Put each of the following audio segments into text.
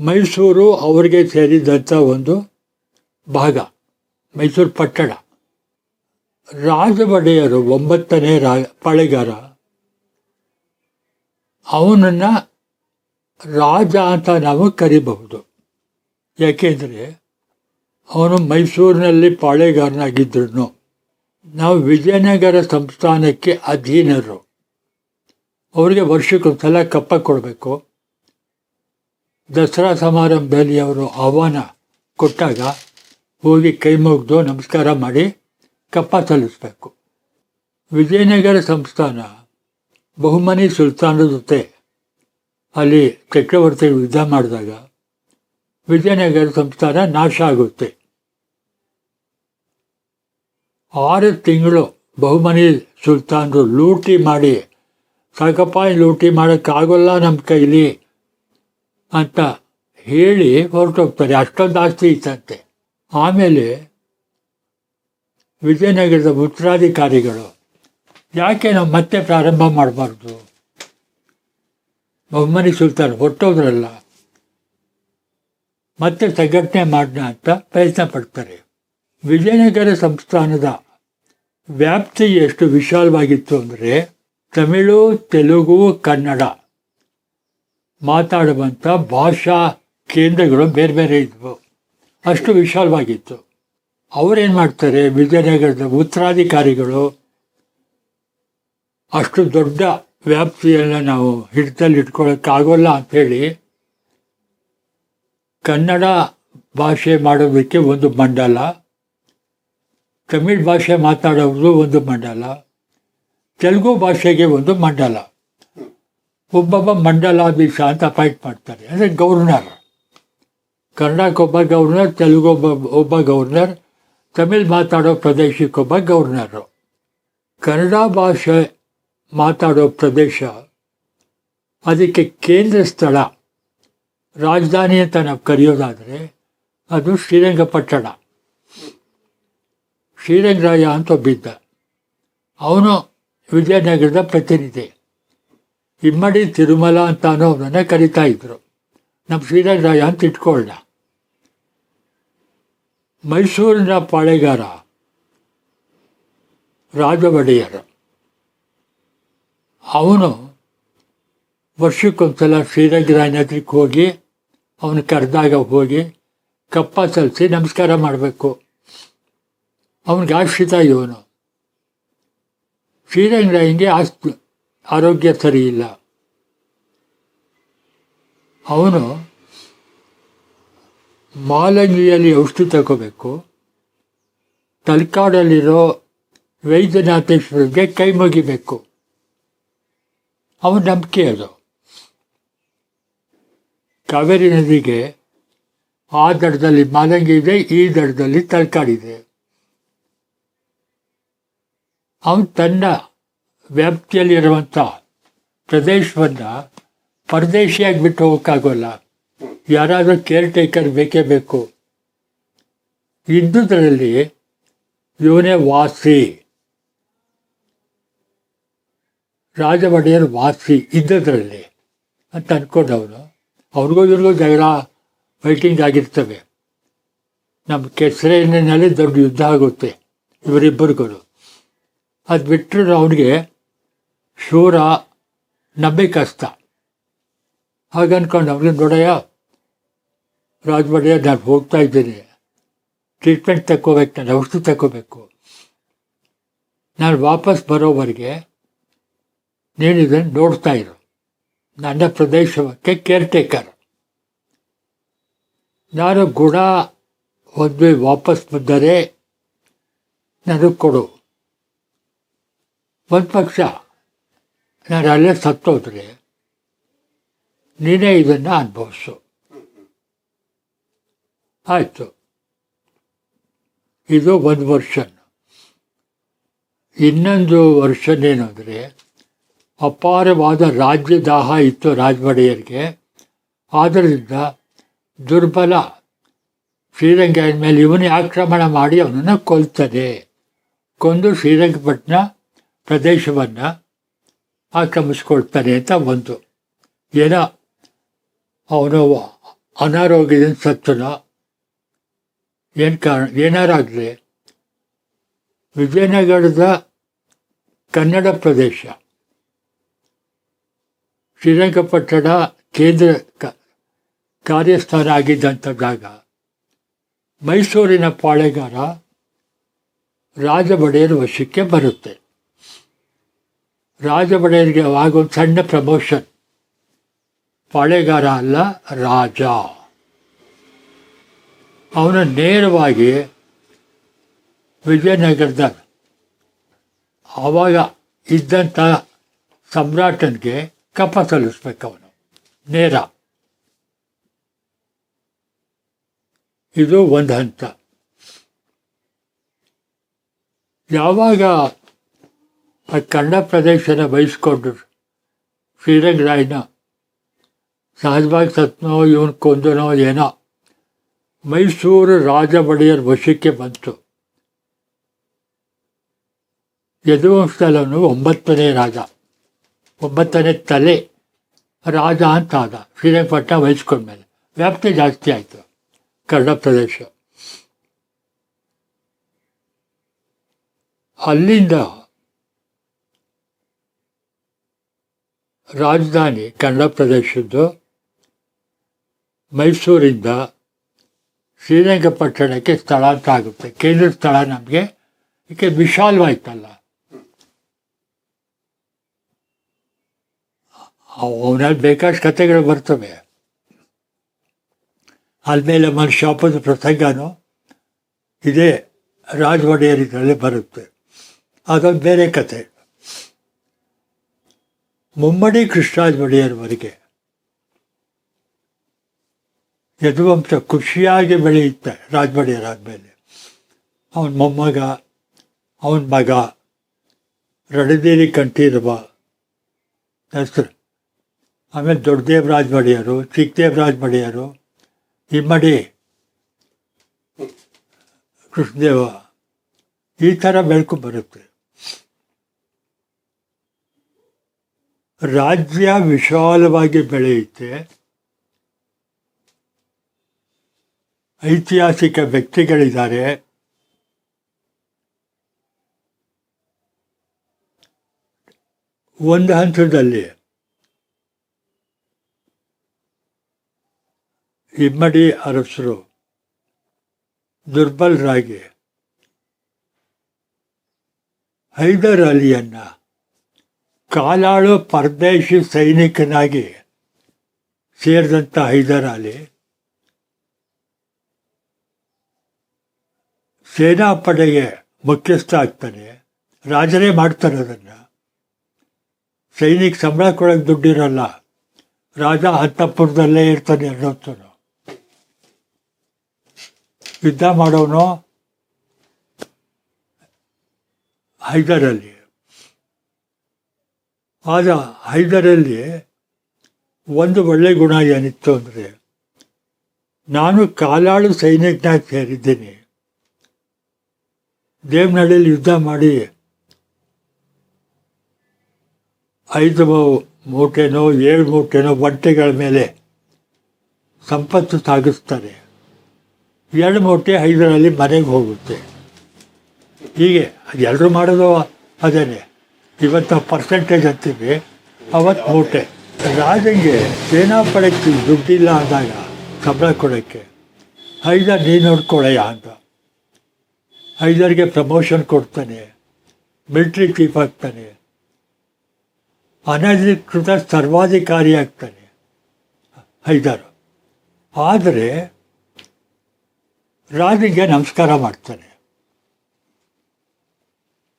ಮೈಸೂರು ಅವರಿಗೆ ಸೇರಿದಂಥ ಒಂದು ಭಾಗ, ಮೈಸೂರು ಪಟ್ಟಣ. ರಾಜ ಒಡೆಯರು ಒಂಬತ್ತನೇ ರಾ, ಪಾಳೆಗಾರ. ಅವನನ್ನು ರಾಜ ಅಂತ ನಾವು ಕರಿಬಹುದು. ಯಾಕೆಂದರೆ ಅವನು ಮೈಸೂರಿನಲ್ಲಿ ಪಾಳೆಗಾರನಾಗಿದ್ದರು ನಾವು ವಿಜಯನಗರ ಸಂಸ್ಥಾನಕ್ಕೆ ಅಧೀನರು. ಅವರಿಗೆ ವರ್ಷಕ್ಕೊಂದ್ಸಲ ಕಪ್ಪ ಕೊಡಬೇಕು. ದಸರಾ ಸಮಾರಂಭದಲ್ಲಿ ಅವರು ಆಹ್ವಾನ ಕೊಟ್ಟಾಗ ಹೋಗಿ ಕೈ ಮುಗಿದು ನಮಸ್ಕಾರ ಮಾಡಿ ಕಪ್ಪ ಸಲ್ಲಿಸಬೇಕು. ವಿಜಯನಗರ ಸಂಸ್ಥಾನ ಬಹುಮನಿ ಸುಲ್ತಾನರ ಜೊತೆ ಅಲ್ಲಿ ಚಕ್ರವರ್ತಿಗಳು ಯುದ್ಧ ಮಾಡಿದಾಗ ವಿಜಯನಗರ ಸಂಸ್ಥಾನ ನಾಶ ಆಗುತ್ತೆ. ಆರು ತಿಂಗಳು ಬಹುಮನಿ ಸುಲ್ತಾನರು ಲೂಟಿ ಮಾಡಿ ಸಾಕಪ್ಪ ಲೂಟಿ ಮಾಡೋಕ್ಕಾಗೋಲ್ಲ ನಮ್ಮ ಕೈಲಿ. ಅಂತ ಹೇಳಿ ಹೊರಟೋಗ್ತಾರೆ. ಅಷ್ಟೊಂದು ಆಸ್ತಿ ಇತ್ತಂತೆ. ಆಮೇಲೆ ವಿಜಯನಗರದ ಉತ್ತರಾಧಿಕಾರಿಗಳು, ಯಾಕೆ ನಾವು ಮತ್ತೆ ಪ್ರಾರಂಭ ಮಾಡಬಾರ್ದು? ಬಹುಮನಿ ಸುಲ್ತಾನ್ ಹೊರಟೋದ್ರಲ್ಲ, ಮತ್ತೆ ಸಂಘಟನೆ ಮಾಡೋಣ ಅಂತ ಪ್ರಯತ್ನ ಪಡ್ತಾರೆ. ವಿಜಯನಗರ ಸಂಸ್ಥಾನದ ವ್ಯಾಪ್ತಿ ಎಷ್ಟು ವಿಶಾಲವಾಗಿತ್ತು ಅಂದರೆ, ತಮಿಳು, ತೆಲುಗು, ಕನ್ನಡ ಮಾತಾಡುವಂಥ ಭಾಷಾ ಕೇಂದ್ರಗಳು ಬೇರೆ ಬೇರೆ ಇದ್ವು. ಅಷ್ಟು ವಿಶಾಲವಾಗಿತ್ತು. ಅವರೇನು ಮಾಡ್ತಾರೆ? ವಿಜಯನಗರದ ಉತ್ತರಾಧಿಕಾರಿಗಳು ಅಷ್ಟು ದೊಡ್ಡ ವ್ಯಾಪ್ತಿಯನ್ನು ನಾವು ಹಿಡಿತಲ್ಲಿ ಇಟ್ಕೊಳ್ಳೋಕ್ಕಾಗೋಲ್ಲ ಅಂಥೇಳಿ ಕನ್ನಡ ಭಾಷೆ ಮಾಡೋದಕ್ಕೆ ಒಂದು ಮಂಡಲ, ತಮಿಳ್ ಭಾಷೆ ಮಾತಾಡೋದು ಒಂದು ಮಂಡಲ, ತೆಲುಗು ಭಾಷೆಗೆ ಒಂದು ಮಂಡಲ. ಒಬ್ಬೊಬ್ಬ ಮಂಡಲಾಧೀಶ ಅಂತ ಅಪಾಯಿಂಟ್ ಮಾಡ್ತಾರೆ. ಅಂದರೆ ಗವರ್ನರ್ ಕರ್ನಾಟಕೊಬ್ಬ ಗವರ್ನರ್ ತೆಲುಗು ಒಬ್ಬ ಒಬ್ಬ ಗವರ್ನರ್ ತಮಿಳ್ ಮಾತಾಡೋ ಪ್ರದೇಶಕ್ಕೊಬ್ಬ ಗವರ್ನರು ಕನ್ನಡ ಭಾಷೆ ಮಾತಾಡೋ ಪ್ರದೇಶ. ಅದಕ್ಕೆ ಕೇಂದ್ರ ಸ್ಥಳ. ರಾಜಧಾನಿ ಅಂತ ನಾವು ಕರೆಯೋದಾದರೆ ಅದು ಶ್ರೀರಂಗಪಟ್ಟಣ. ಶ್ರೀರಂಗರಾಯ ಅಂತ ಒಬ್ಬಿದ್ದ ಅವನು ವಿಜಯನಗರದ ಪ್ರತಿನಿಧಿ. ಇಮ್ಮಡಿ ತಿರುಮಲ ಅಂತ ಅನ್ನೋದನ್ನು ಕರಿತಾ ಇದ್ರು. ನಮ್ಮ ಶ್ರೀರಾಜರಾಯ ಅಂತ ಇಟ್ಕೊಳ್ಳ ಮೈಸೂರಿನ ಪಾಳೆಗಾರ ರಾಜ ಒಡೆಯರು ಅವನು ವರ್ಷಕ್ಕೊಂದ್ಸಲ ಶ್ರೀರಂಗರಾಯನ ಹತ್ರಕ್ಕೆ ಹೋಗಿ, ಅವನು ಕರೆದಾಗ ಹೋಗಿ, ಕಪ್ಪ ಸಲ್ಲಿಸಿ ನಮಸ್ಕಾರ ಮಾಡಬೇಕು. ಅವನಿಗೆ ಆಶ್ರಿತ ಇವನು. ಶ್ರೀರಂಗರಾಯನಿಗೆ ಆಸ್ತಿ. ಆರೋಗ್ಯ ಸರಿ ಇಲ್ಲ. ಅವನು ಮಾಲಂಗಿಯಲ್ಲಿ ಔಷಧಿ ತಗೋಬೇಕು. ತಲ್ಕಾಡಲ್ಲಿರೋ ವೈದ್ಯನಾಥೇಶ್ವರಿಗೆ ಕೈ ಮುಗಿಬೇಕು. ಅವನ ನಂಬಿಕೆ ಅದು. ಕಾವೇರಿ ನದಿಗೆ ಆ ದಡದಲ್ಲಿ ಮಾಲಂಗಿ ಇದೆ, ಈ ದಡದಲ್ಲಿ ತಲಕಾಡಿದೆ. ಅವನು ತನ್ನ ವ್ಯಾಪ್ತಿಯಲ್ಲಿರುವಂಥ ಪ್ರದೇಶವನ್ನು ಪರದೇಶಿಯಾಗಿ ಬಿಟ್ಟು ಹೋಗೋಕ್ಕಾಗೋಲ್ಲ. ಯಾರಾದರೂ ಕೇರ್ ಟೇಕರ್ ಬೇಕೇ ಬೇಕು. ಇದ್ದುದರಲ್ಲಿ ಇವನೇ ವಾಸಿ. ರಾಜ ಒಡೆಯರ್ ವಾಸಿ ಇದ್ದದ್ರಲ್ಲಿ ಅಂತ ಅಂದ್ಕೊಂಡವನು ಅವ್ರಿಗೂ ಇವ್ರಿಗೂ ಜಗಳ ಫೈಟಿಂಗ್ ಆಗಿರ್ತವೆ. ನಮ್ಮ ಕೆಸರಿನಲ್ಲಿ ದೊಡ್ಡ ಯುದ್ಧ ಆಗುತ್ತೆ ಇವರಿಬ್ಬರಿಗೂ. ಅದು ಬಿಟ್ಟರು ಅವನಿಗೆ ಶೂರ ನಂಬಿಕಸ್ತ ಕಷ್ಟ. ಹಾಗೆ ಅಂದ್ಕೊಂಡು ಅವ್ರಿಗೆ ನೋಡಯ್ಯ ರಾಜಬಡೆಯ ನಾನು ಹೋಗ್ತಾ ಇದ್ದೀನಿ. ಟ್ರೀಟ್ಮೆಂಟ್ ತಗೋಬೇಕು ನಾನು ಔಷಧಿ ತಗೋಬೇಕು ನಾನು ವಾಪಸ್ ಬರೋವರೆಗೆ ನೀನು ಇದನ್ನು ನೋಡ್ತಾ ಇರು. ನನ್ನ ಪ್ರದೇಶಕ್ಕೆ ಕೇರ್ ಟೇಕರ್ ನಾನು ಗುಣ ಹೊಂದಿ ವಾಪಸ್ ಬಂದರೆ ನನಗೆ ಕೊಡು. ಒಂದು ಪಕ್ಷ ನಾನು ಅಲ್ಲೇ ಸತ್ತೋದ್ರೆ ನೀನೇ ಇದನ್ನು ಅನುಭವಿಸು. ಆಯಿತು. ಇದು ಒಂದು ವರ್ಷನ್. ಇನ್ನೊಂದು ವರ್ಷನ್ ಏನು ಅಪಾರವಾದ ರಾಜ್ಯ ದಾಹ ಇತ್ತು ರಾಜವಡೆಯರಿಗೆ. ಆದ್ದರಿಂದ ದುರ್ಬಲ. ಶ್ರೀರಂಗ ಮೇಲೆ ಇವನೇ ಆಕ್ರಮಣ ಮಾಡಿ ಅವನನ್ನು ಕೊಲ್ತದೆ. ಕೊಂದು ಶ್ರೀರಂಗಪಟ್ಟಣ ಪ್ರದೇಶವನ್ನು ಆಕ್ರಮಿಸ್ಕೊಳ್ತಾನೆ ಅಂತ ಒಂದು ಏನೋ ಅವನು ಅನಾರೋಗ್ಯದಿಂದ ಸತ್ತನ. ಏನು ಕಾರಣ? ಏನಾರಾಗಲಿ? ವಿಜಯನಗರದ ಕನ್ನಡ ಪ್ರದೇಶ. ಶ್ರೀರಂಗಪಟ್ಟಣ ಕೇಂದ್ರ ಕ- ಕಾರ್ಯಸ್ಥಾನ ಆಗಿದ್ದಂಥ ಜಾಗ. ಮೈಸೂರಿನ ಪಾಳೆಗಾರ ರಾಜ ಒಡೆಯರ್ ವಶಕ್ಕೆ ಬರುತ್ತೆ. ರಾಜ ಒಡೆಯರಿಗೆ ಒಂದು ಸಣ್ಣ ಪ್ರಮೋಷನ್ ಪಾಳೆಗಾರ ಅಲ್ಲ, ರಾಜ. ಅವನ ನೇರವಾಗಿ ವಿಜಯನಗರದ ಆವಾಗ ಇದ್ದಂಥ ಸಮ್ರಾಟನಿಗೆ ಕಪ ಸಲ್ಲಿಸ್ಬೇಕು ಅವನು. ನೇರ. ಇದು ಒಂದು ಹಂತ. ಯಾವಾಗ ಆ ಕನ್ನಡ ಪ್ರದೇಶನ ವಹಿಸ್ಕೊಂಡು ಶ್ರೀರಂಗರಾಯನ ಸಹಜವಾಗಿ ಸತ್ನೋ, ಇವನು ಕೊಂದನೋ ಏನೋ. ಮೈಸೂರು ರಾಜ ಒಡೆಯರ್ ವಶಕ್ಕೆ ಬಂತು. ಯದುವಂಶದಲ್ಲವನು ಒಂಬತ್ತನೇ ರಾಜ. ಒಂಬತ್ತನೇ ತಲೆ ರಾಜ ಅಂತ ಆದ. ಶ್ರೀರಂಗಪಟ್ಟಣ ವಹಿಸ್ಕೊಂಡ್ಮೇಲೆ. ವ್ಯಾಪ್ತಿ ಜಾಸ್ತಿ ಆಯಿತು ಕನ್ನಡ ಪ್ರದೇಶ. ಅಲ್ಲಿಂದ ರಾಜಧಾನಿ ಕನ್ನಡ ಪ್ರದೇಶದ್ದು ಮೈಸೂರಿಂದ ಶ್ರೀರಂಗಪಟ್ಟಣಕ್ಕೆ ಸ್ಥಳಾಂತರ ಆಗುತ್ತೆ. ಕೇಂದ್ರ ಸ್ಥಳ ನಮಗೆ ಏಕೆ ವಿಶಾಲವಾಯ್ತಲ್ಲ ಅವನಲ್ಲಿ ಬೇಕಾದಷ್ಟು ಕಥೆಗಳು ಬರ್ತವೆ. ಆದಮೇಲೆ ಶಾಪದ ಪ್ರಸಂಗನೂ ಇದೇ ರಾಜ ಒಡೆಯರ್ ಬರುತ್ತೆ. ಅದೊಂದು ಬೇರೆ ಕತೆ ಮುಮ್ಮಡಿ ಕೃಷ್ಣರಾಜ ಒಡೆಯರ್ವರೆಗೆ ಯದುವಂಶ ಖುಷಿಯಾಗಿ ಬೆಳೆಯುತ್ತೆ ರಾಜ ಒಡೆಯರ್ ಆದಮೇಲೆ ಅವನ ಮೊಮ್ಮಗ, ಅವನ ಮಗ ರಡದೇರಿ ಕಂಠೀರವ, ಹೆಸರು. ಆಮೇಲೆ ದೊಡ್ಡದೇವರಾಜ ಒಡೆಯರು ಚಿಕ್ಕದೇವರಾಜ ಒಡೆಯರು ಇಮ್ಮಡಿ, ಕೃಷ್ಣದೇವ, ಈ ಥರ ಬೆಳಕು ಬರುತ್ತೆ. ರಾಜ್ಯ ವಿಶಾಲವಾಗಿ ಬೆಳೆಯುತ್ತೆ. ಐತಿಹಾಸಿಕ ವ್ಯಕ್ತಿಗಳಿದ್ದಾರೆ. ಒಂದು ಹಂತದಲ್ಲಿ ಇಮ್ಮಡಿ ಅರಸರು ದುರ್ಬಲರಾಗಿ ಹೈದರ್ ಅಲಿಯನ್ನ ಕಾಲಾಳು ಪರದೇಶಿ ಸೈನಿಕನಾಗಿ ಸೇರಿದಂಥ ಹೈದರ್ ಅಲಿ ಸೇನಾಪಡೆಗೆ ಮುಖ್ಯಸ್ಥ ಆಗ್ತಾನೆ. ರಾಜರೇ ಮಾಡ್ತಾರೆ ಅದನ್ನು. ಸೈನಿಕ ಸಂಬಳ ಕೊಡೋಕೆ ದುಡ್ಡಿರಲ್ಲ. ರಾಜ ಹಂತಪುರದಲ್ಲೇ ಇರ್ತಾನೆ ಎರಡೊತ್ತನು ಯುದ್ಧ ಮಾಡೋನು ಹೈದರಲ್ಲಿ ಆಗ ಹೈದರಲ್ಲಿ ಒಂದು ಒಳ್ಳೆ ಗುಣ ಏನಿತ್ತು ಅಂದರೆ, ನಾನು ಕಾಲಾಳು ಸೈನಿಕನಾಗಿ ಸೇರಿದ್ದೀನಿ. ದೇವನಹಳ್ಳಿಯಲ್ಲಿ ಯುದ್ಧ ಮಾಡಿ ಐದು ಮೂಟೆನೋ ಏಳು ಮೂಟೆನೋ ಬಟ್ಟೆಗಳ ಮೇಲೆ ಸಂಪತ್ತು ಸಾಗಿಸ್ತಾರೆ. ಎರಡು ಮೂಟೆ ಐದರಲ್ಲಿ ಮನೆಗೆ ಹೋಗುತ್ತೆ. ಹೀಗೆ ಅದೆಲ್ಲರೂ ಮಾಡೋದು ಅದೇನೆ. ಇವತ್ತು ಪರ್ಸೆಂಟೇಜ್ ಅಂತೀವಿ ಅವತ್ತು ಮೂಟೆ. ರಾಜಂಗೆ ಸೇನಾಪಡೆ ದುಡ್ಡಿಲ್ಲ ಅಂದಾಗ ಸಂಬಳ ಕೊಡೋಕ್ಕೆ ಹೈದರ್ ನೀ ನೋಡ್ಕೊಳ್ಳಯ್ಯ ಅಂತ. ಹೈದರ್ಗೆ ಪ್ರಮೋಷನ್ ಕೊಡ್ತಾನೆ ಮಿಲ್ಟ್ರಿ ಚೀಫ್ ಆಗ್ತಾನೆ, ಅನಧಿಕೃತ ಸರ್ವಾಧಿಕಾರಿ ಆಗ್ತಾನೆ ಹೈದರ್ ಆದರೆ ರಾಜನಿಗೆ ನಮಸ್ಕಾರ ಮಾಡ್ತಾನೆ.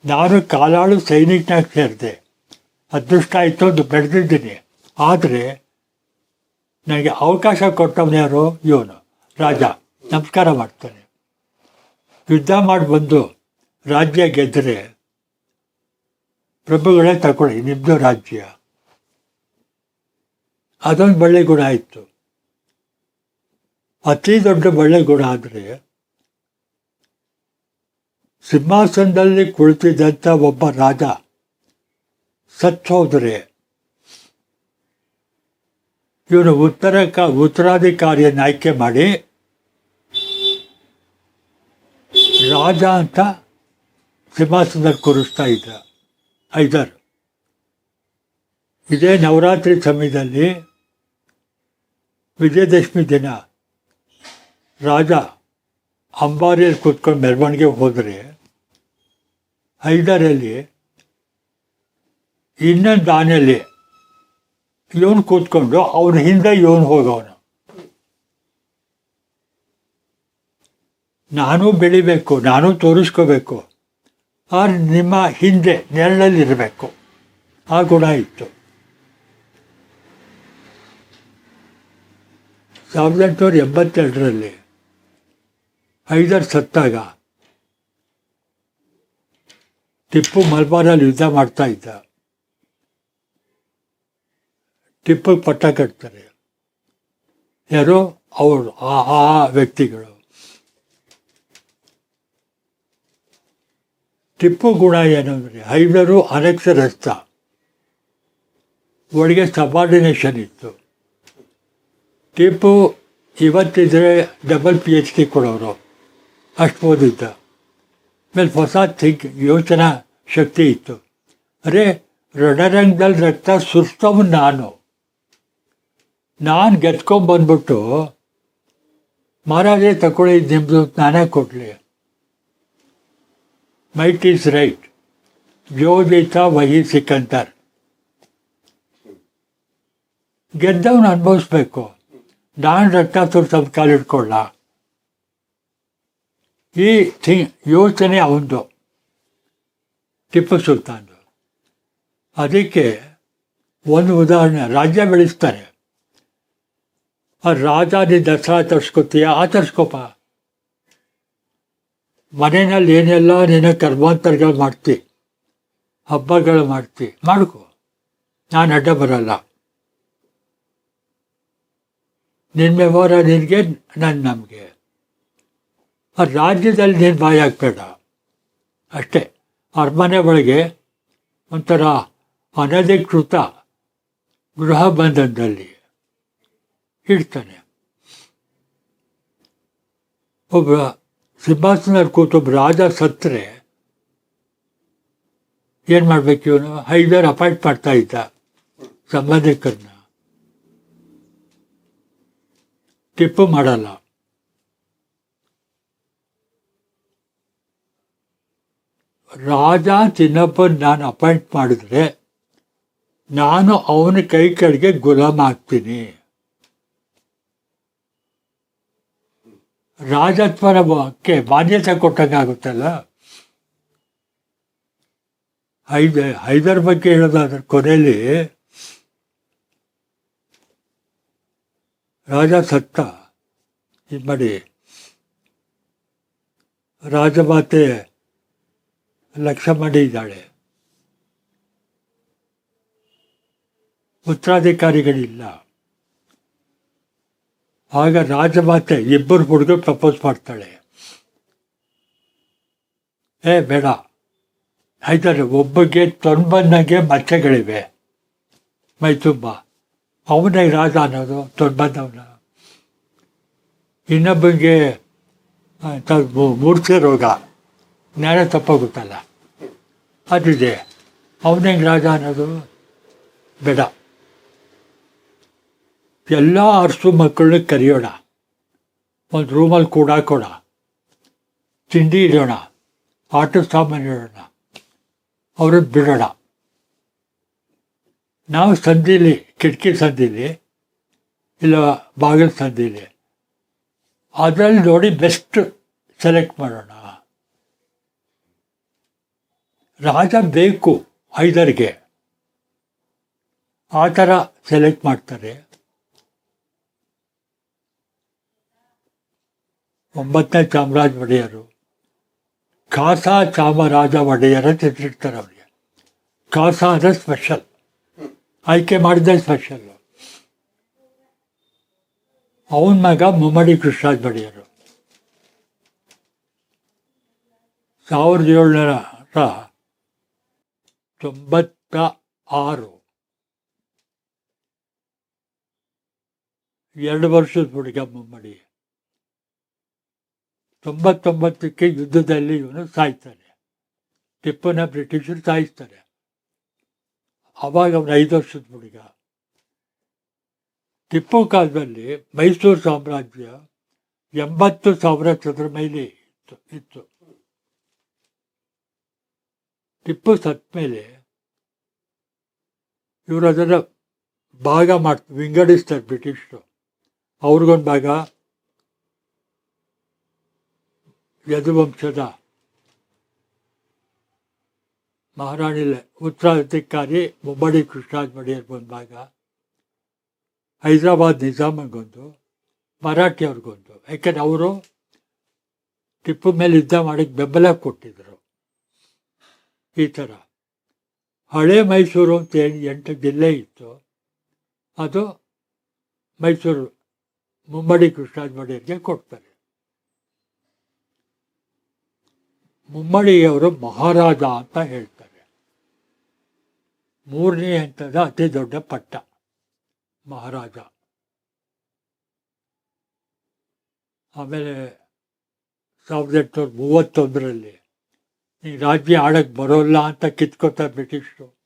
ನಾನು ಕಾಲಾಳು ಸೈನಿಕನಾಗಿ ಸೇರಿದೆ. ಅದೃಷ್ಟ ಆಯಿತು ಅಂತ ಬೆಳೆದಿದ್ದೀನಿ. ಆದರೆ ನನಗೆ ಅವಕಾಶ ಕೊಟ್ಟವನ್ಯಾರು ಇವನು. ರಾಜ. ನಮಸ್ಕಾರ ಮಾಡ್ತಾನೆ. ಯುದ್ಧ ಮಾಡಿ ಬಂದು ರಾಜ್ಯ ಗೆದ್ದರೆ ಪ್ರಭುಗಳೇ ತಗೊಳ್ಳಿ ನಿಮ್ಮದು ರಾಜ್ಯ. ಅದೊಂದು ಒಳ್ಳೆ ಗುಣ ಆಯಿತು. ಅತಿ ದೊಡ್ಡ ಒಳ್ಳೆ ಗುಣ ಆದರೆ ಸಿಂಹಾಸನದಲ್ಲಿ ಕುಳಿತಿದ್ದಂಥ ಒಬ್ಬ ರಾಜ, ಸತ್ಸೋದರಿ. ಇವನು ಉತ್ತರ ಕ, ಉತ್ತರಾಧಿಕಾರಿಯನ್ನು ಆಯ್ಕೆ ಮಾಡಿ ರಾಜ ಅಂತ ಸಿಂಹಾಸನದಲ್ಲಿ ಕೂರಿಸ್ತಾ ಇದ್ದ. ಐದರ್ ಇದೇ ನವರಾತ್ರಿ ಸಮಯದಲ್ಲಿ ವಿಜಯದಶಮಿ ದಿನ. ರಾಜ ಅಂಬಾರಿಯಲ್ಲಿ ಕೂತ್ಕೊಂಡು ಮೆರವಣಿಗೆ ಹೋದರೆ ಐದರಲ್ಲಿ ಇನ್ನೊಂದು ದಾನಿಯಲ್ಲಿ ಇವನು ಕೂತ್ಕೊಂಡು ಅವನ ಹಿಂದೆ ಇವನು ಹೋಗೋನು. ನಾನು ಬೆಳಿಬೇಕು, ನಾನು ತೋರಿಸ್ಕೋಬೇಕು, ಆದ್ರೆ ನಿಮ್ಮ ಹಿಂದೆ ನೆರಳಲ್ಲಿರಬೇಕು. ಆ ಗುಣ ಇತ್ತು. ಸಾವಿರದ ಎಂಟುನೂರ ಎಂಬತ್ತೆರಡರಲ್ಲಿ ಹೈದರ್ ಸತ್ತಾಗ ಟಿಪ್ಪು ಮಲ್ಬಾರಲ್ಲಿ ಯುದ್ಧ ಮಾಡ್ತಾ ಇದ್ದ. ಟಿಪ್ಪು ಪಟ್ಟ ಕಟ್ತಾರೆ ಯಾರೋ ಅವರು, ಆ ಆ ವ್ಯಕ್ತಿಗಳು. ಟಿಪ್ಪು ಗುಣ ಏನು ಅಂದರೆ ಹೈದರು ಅನಕ್ಷರಸ್ಥ ಒಳಗೆ ಸಬಾರ್ಡಿನೇಷನ್ ಇತ್ತು. ಟಿಪ್ಪು ಇವತ್ತಿದ್ರೆ ಡಬಲ್ ಪಿ ಎಚ್ ಡಿ ಕೊಡೋರು. ಅಷ್ಟು ಓದಿದ್ದ ಆಮೇಲೆ ಹೊಸ ಥಿಂಕ್ ಯೋಚನಾ ಶಕ್ತಿ ಇತ್ತು ಅರೆ ರಣರಂಗದಲ್ಲಿ ರಕ್ತ ಸುಸ್ತವ್ ನಾನು ನಾನು ಗೆದ್ಕೊಂಬಂದ್ಬಿಟ್ಟು ಮಹಾರಾಜೇ ತಗೊಳ್ಳಿ ನಿಮ್ಮದು ನಾನೇ ಕೊಡಲಿ ಮೈಟ್ ಈಸ್ ರೈಟ್ ಯೋಜಿತ ವಹಿ ಸಿಕಂದರ್ ಗೆದ್ದವನು ಅನುಭವಿಸ್ಬೇಕು ನಾನು ರಕ್ತ ಸುರ್ತವ್ ಕಾಲಿಟ್ಕೊಳ್ಳ ಈ ಥಿಂಗ್ ಯೋಚನೆ ಅವನದು ಟಿಪ್ಪು ಸುಲ್ತಾನ್ ಅದಕ್ಕೆ ಒಂದು ಉದಾಹರಣೆ, ರಾಜ್ಯ ಬೆಳೆಸ್ತಾರೆ. ಆ ರಾಜ ನೀ ದಸರಾ ಆಚರಿಸ್ಕೊತೀಯ ಆಚರಿಸ್ಕೊಪ್ಪ ಮನೆಯಲ್ಲಿ ಏನೆಲ್ಲ ನೀನು ಕರ್ಮಾಂತರಗಳು ಮಾಡ್ತಿ, ಹಬ್ಬಗಳು ಮಾಡ್ತಿ, ಮಾಡ್ಕೊ. ನಾನು ಅಡ್ಡ ಬರಲ್ಲ. ನಿನ್ನ ವ್ಯವಹಾರ ನಿನಗೆ ನನ್ನ ನಮಗೆ. ಆ ರಾಜ್ಯದಲ್ಲಿ ನೀನು ಬಾಯಾಗಬೇಡ ಅಷ್ಟೇ. ಅರಮನೆ ಒಳಗೆ ಒಂಥರ ಅನಧಿಕೃತ ಗೃಹ ಬಂಧನದಲ್ಲಿ ಇಡ್ತಾನೆ ಒಬ್ಬ ಸಿಂಹಾಸನಲ್ಲಿ ಕೂತೊಬ್ಬ ರಾಜ ಸತ್ತರೆ ಏನು ಮಾಡಬೇಕು ಇವನು? ಹೈದರ್ ಅಪಾಯಿಂಟ್ ಮಾಡ್ತಾ ಇದ್ದ ಸಂಬಂಧಿಕರನ್ನ. ಟಿಪ್ಪು ಮಾಡಲ್ಲ. ರಾಜ ಚಿನ್ನಪ್ಪನ ನಾನು ಅಪಾಯಿಂಟ್ ಮಾಡಿದ್ರೆ, ನಾನು ಅವನ ಕೈ ಕೆಳಗೆ ಗುಲಾಮ ಆಗ್ತೀನಿ ರಾಜತ್ವನಕ್ಕೆ ಮಾನ್ಯತೆ ಕೊಟ್ಟಂಗಾಗುತ್ತಲ್ಲ ಹೈದ, ಹೈದರ್ ಬಗ್ಗೆ ಹೇಳೋದಾದ್ರೆ ಕೊನೆಯಲ್ಲಿ, ರಾಜ ಸತ್ತ. ಇದು ಮಾಡಿ ರಾಜಮಾತೆ ಲಕ್ಷ್ಯ ಮಾಡಿದ್ದಾಳೆ ಉತ್ತರಾಧಿಕಾರಿಗಳಿಲ್ಲ. ಆಗ ರಾಜಮಾತೆ ಇಬ್ಬರು ಹುಡುಗರು ಪ್ರಪೋಸ್ ಮಾಡ್ತಾಳೆ. ಏ, ಬೇಡ. ಆಯ್ತಾರೆ ಒಬ್ಬಗೆ ತೊಂಬನ್ನಗೆ ಮಚ್ಚೆಗಳಿವೆ. ಮೈ ತುಂಬ. ಅವನೇ ರಾಜ ಅನ್ನೋದು ತೊಂಬಂದವನ ಇನ್ನೊಬ್ಬನಿಗೆ ಮೂರ್ಛೆ ರೋಗ. ಜ್ಞಾನ ತಪ್ಪಾಗುತ್ತಲ್ಲ. ಅದಿದೆ ಅವನಿಗೆ ರಾಜ ಅನ್ನೋದು ಬೇಡ. ಎಲ್ಲ ಅರಸು ಮಕ್ಕಳನ್ನ ಕರೆಯೋಣ. ಒಂದು ರೂಮಲ್ಲಿ ಕೂಡಾಕೋಣ ತಿಂಡಿ ಇಡೋಣ. ಆಟದ ಸಾಮಾನು ಇಡೋಣ. ಅವ್ರನ್ನ ಬಿಡೋಣ. ನಾವು ಸಂದಿಲಿ, ಕಿಟಕಿ ಸಂದಿಲಿ, ಇಲ್ಲ ಬಾಗಿಲು ಸಂದಿಲಿ, ಅದರಲ್ಲಿ ನೋಡಿ ಬೆಸ್ಟ್ ಸೆಲೆಕ್ಟ್ ಮಾಡೋಣ. ರಾಜ ಬೇಕು ಹೈದರ್ಗೆ. ಆ ಥರ ಸೆಲೆಕ್ಟ್ ಮಾಡ್ತಾರೆ. ಒಂಬತ್ತನೇ ಚಾಮರಾಜ ಒಡೆಯರು. ಖಾಸಾ ಚಾಮರಾಜ ಒಡೆಯರ ತಿಟ್ಟಿರ್ತಾರೆ ಅವರಿಗೆ ಖಾಸಾ ಅಂದರೆ ಸ್ಪೆಷಲ್ ಆಯ್ಕೆ ಮಾಡಿದ್ದೆ ಸ್ಪೆಷಲ್ಲು ಅವನ ಮಗ ಮುಮ್ಮಡಿ ಕೃಷ್ಣರಾಜ ಒಡೆಯರು. ಸಾವಿರದ ಏಳ್ನೂರ ತೊಂಬತ್ತ ಆರು ಎರಡು ವರ್ಷದ ಹುಡುಗ ಮುಮ್ಮಡಿ. ತೊಂಬತ್ತೊಂಬತ್ತಕ್ಕೆ ಯುದ್ಧದಲ್ಲಿ ಇವನು ಸಾಯ್ತಾನೆ. ಟಿಪ್ಪುನ ಬ್ರಿಟಿಷರು ಸಾಯಿಸ್ತಾರೆ. ಆವಾಗ ಅವನು ಐದು ವರ್ಷದ ಹುಡುಗ. ಟಿಪ್ಪು ಕಾಲದಲ್ಲಿ ಮೈಸೂರು ಸಾಮ್ರಾಜ್ಯ ಎಂಬತ್ತು ಸಾವಿರ ಚದರ ಮೈಲಿ ಇತ್ತು ಇತ್ತು. ಟಿಪ್ಪು ಸತ್ತ ಮೇಲೆ ಇವರು ಅದನ್ನು ಭಾಗ ಮಾಡ್ ವಿಂಗಡಿಸ್ತಾರೆ ಬ್ರಿಟಿಷರು. ಅವ್ರಿಗೊಂದು ಭಾಗ ಯದುವಂಶದ ಮಹಾರಾಣಿ ಲ- ಉತ್ತರಾಧಿಕಾರಿ ಮುಮ್ಮಡಿ ಕೃಷ್ಣರಾಜ ಮಡಿಯರ್ಗೊಂದು ಭಾಗ. ಹೈದರಾಬಾದ್ ನಿಜಾಮಗೊಂದು ಮರಾಠಿಯವ್ರಿಗೊಂದು ಯಾಕೆಂದ್ರೆ ಅವರು ಟಿಪ್ಪು ಮೇಲೆ ಯುದ್ಧ ಮಾಡಕ್ಕೆ ಬೆಂಬಲ ಕೊಟ್ಟಿದ್ರು. ಈ ಥರ ಹಳೆ ಮೈಸೂರು ಅಂತ ಹೇಳಿ ಎಂಟು ಜಿಲ್ಲೆ ಇತ್ತು. ಅದು ಮೈಸೂರು ಮುಮ್ಮಡಿ ಕೃಷ್ಣರಾಜ ಒಡೆಯರ್ಗೆ ಕೊಡ್ತಾರೆ. ಮುಮ್ಮಡಿಯವರು ಮಹಾರಾಜ ಅಂತ ಹೇಳ್ತಾರೆ. ಮೂರನೇ ಹಂತದ ಅತಿ ದೊಡ್ಡ ಪಟ್ಟ, ಮಹಾರಾಜ. ಆಮೇಲೆ ಸಾವಿರದ ಎಂಟುನೂರ ಮೂವತ್ತೊಂದರಲ್ಲಿ ರಾಜ್ಯ ಆಡಕ್ಕೆ ಬರೋಲ್ಲ ಅಂತ ಕಿತ್ಕೋತಾರೆ ಬ್ರಿಟಿಷರು.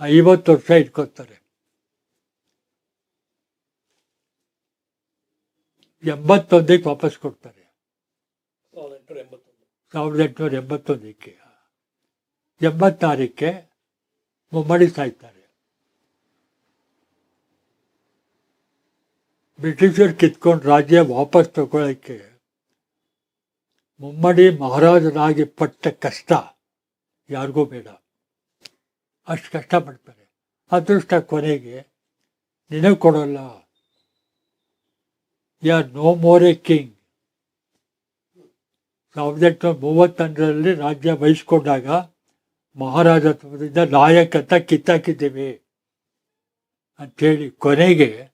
ಐವತ್ತು ವರ್ಷ ಇಟ್ಕೋತಾರೆ ಎಂಬತ್ತೊಂದಕ್ಕೆ ವಾಪಸ್ ಕೊಡ್ತಾರೆ. ಸಾವಿರದ ಎಂಟುನೂರ ಎಂಬತ್ತೊಂದು ಸಾವಿರದ ಎಂಟುನೂರ ಎಂಬತ್ತೊಂದಕ್ಕೆ. ಎಂಬತ್ತಾರಕ್ಕೆ ಮುಮ್ಮಡಿ ಸಾಯ್ತಾರೆ. ಬ್ರಿಟಿಷರು ಕಿತ್ಕೊಂಡು ರಾಜ್ಯ ವಾಪಸ್ ತಗೊಳ್ಳೋಕ್ಕೆ ಮುಮ್ಮಡಿ ಮಹಾರಾಜನಾಗಿ ಪಟ್ಟ ಕಷ್ಟ. ಯಾರಿಗೂ ಬೇಡ. ಅಷ್ಟು ಕಷ್ಟಪಡ್ತಾರೆ. ಅದೃಷ್ಟ ಕೊನೆಗೆ, ನಿನಗೆ ಕೊಡೋಲ್ಲ. ಯಾರ್ ನೋ ಮೋರ್ ಕಿಂಗ್. ಸಾವಿರದ ಎಂಟುನೂರ ಮೂವತ್ತೊಂದರಲ್ಲಿ ರಾಜ್ಯ ವಹಿಸ್ಕೊಂಡಾಗ ಮಹಾರಾಜತ್ವದಿಂದ ಅಂತ ಕಿತ್ತಾಕಿದ್ದೀವಿ. ಅಂಥೇಳಿ ಕೊನೆಗೆ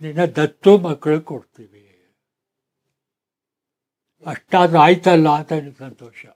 ನಿನ್ನ ದತ್ತು ಮಕ್ಕಳು ಕೊಡ್ತೀವಿ. ಅಷ್ಟಾದ್ರೂ ಆಯ್ತಲ್ಲ ಅಂತ ಸಂತೋಷ.